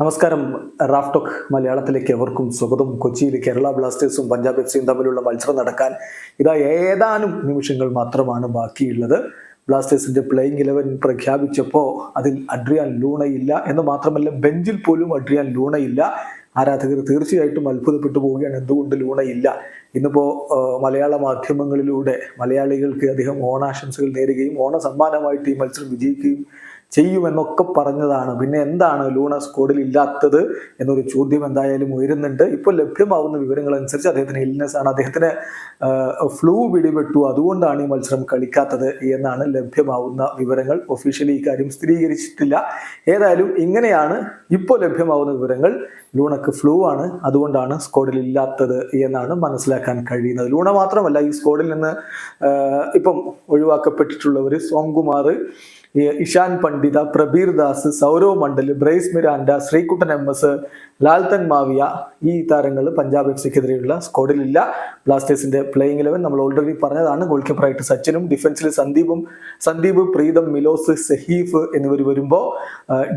നമസ്കാരം. റാഫ്ടോക്ക് മലയാളത്തിലേക്ക് എവർക്കും സ്വാഗതം. കൊച്ചിയിൽ കേരള ബ്ലാസ്റ്റേഴ്സും പഞ്ചാബ് എഫ് സിയും തമ്മിലുള്ള മത്സരം നടക്കാൻ ഇതാ ഏതാനും നിമിഷങ്ങൾ മാത്രമാണ് ബാക്കിയുള്ളത്. ബ്ലാസ്റ്റേഴ്സിന്റെ പ്ലേയിങ് ഇലവൻ പ്രഖ്യാപിച്ചപ്പോൾ അതിൽ അഡ്രിയാൻ ലൂണയില്ല എന്ന് മാത്രമല്ല ബെഞ്ചിൽ പോലും അഡ്രിയാൻ ലൂണയില്ല. ആരാധകർ തീർച്ചയായിട്ടും അത്ഭുതപ്പെട്ടു പോവുകയാണ് എന്തുകൊണ്ട് ലൂണയില്ല? ഇന്നിപ്പോ മലയാള മാധ്യമങ്ങളിലൂടെ മലയാളികൾക്ക് അധികം ഓണാശംസകൾ നേരുകയും ഓണ സമ്മാനമായിട്ട് ഈ മത്സരം വിജയിക്കുകയും ചെയ്യുമെന്നൊക്കെ പറഞ്ഞതാണ്. പിന്നെ എന്താണ് ലൂണ സ്കോഡിൽ ഇല്ലാത്തത് എന്നൊരു ചോദ്യം എന്തായാലും ഉയരുന്നുണ്ട്. ഇപ്പോൾ ലഭ്യമാവുന്ന വിവരങ്ങൾ അനുസരിച്ച് അദ്ദേഹത്തിന് ഇൽനെസ് ആണ്. അദ്ദേഹത്തിന് ഫ്ലൂ പിടിപെട്ടു. അതുകൊണ്ടാണ് ഈ മത്സരം കളിക്കാത്തത് എന്നാണ് ലഭ്യമാവുന്ന വിവരങ്ങൾ. ഒഫീഷ്യലി ഇക്കാര്യം സ്ഥിരീകരിച്ചിട്ടില്ല. ഏതായാലും ഇങ്ങനെയാണ് ഇപ്പോൾ ലഭ്യമാവുന്ന വിവരങ്ങൾ. ലൂണക്ക് ഫ്ലൂ ആണ്. അതുകൊണ്ടാണ് സ്കോഡിൽ ഇല്ലാത്തത് എന്നാണ് മനസ്സിലാക്കാൻ കഴിയുന്നത്. ലൂണ മാത്രമല്ല ഈ സ്കോഡിൽ നിന്ന് ഇപ്പം ഒഴിവാക്കപ്പെട്ടിട്ടുള്ളവർ Somkumar Ishan Pandita Prabir Das Sourav Mondal Bryce Miranda Sreekuttan M S Lalthanmawia ഈ താരങ്ങൾ പഞ്ചാബ് എഫ് സിക്കെതിരെയുള്ള സ്ക്വാഡിലില്ല ബ്ലാസ്റ്റേഴ്സിന്റെ പ്ലേയിങ് ഇലവൻ നമ്മൾ ഓൾറെഡി പറഞ്ഞതാണ്. ഗോൾ കീപ്പറായിട്ട് സച്ചിനും ഡിഫൻസിൽ സന്ദീപും സന്ദീപ് പ്രീതം മിലോസ് സഹീഫ് എന്നിവർ വരുമ്പോൾ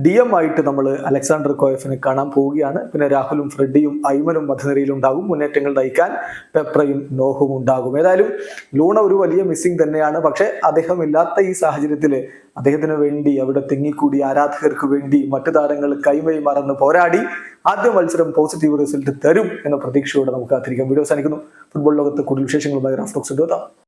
ഡി എം ആയിട്ട് നമ്മൾ അലക്സാണ്ടർ കോയഫിനെ കാണാൻ പോവുകയാണ്. പിന്നെ രാഹുലും ഫ്രെഡിയും ഐമനും മധ്യനിരയിലുണ്ടാകും മുന്നേറ്റങ്ങൾ നയിക്കാൻ പെപ്രയും നോഹും ഉണ്ടാകും. ഏതായാലും ലൂണ ഒരു വലിയ മിസ്സിംഗ് തന്നെയാണ്. പക്ഷേ അദ്ദേഹം ഇല്ലാത്ത ഈ സാഹചര്യത്തിൽ അദ്ദേഹത്തിന് വേണ്ടി അവിടെ തിങ്ങിക്കൂടി ആരാധകർക്ക് വേണ്ടി മറ്റു താരങ്ങൾ കൈമൈ മറന്ന് പോരാടി ആദ്യ മത്സരം പോസിറ്റീവ് റിസൾട്ട് തരും എന്ന പ്രതീക്ഷയോടെ നമുക്ക് കാത്തിരിക്കാം. വീഡിയോ അവസാനിക്കുന്നു. ഫുട്ബോൾ ലോകത്ത് കൂടുതൽ വിശേഷങ്ങളുമായി റാഫ്റ്റോക്സ് എത്താം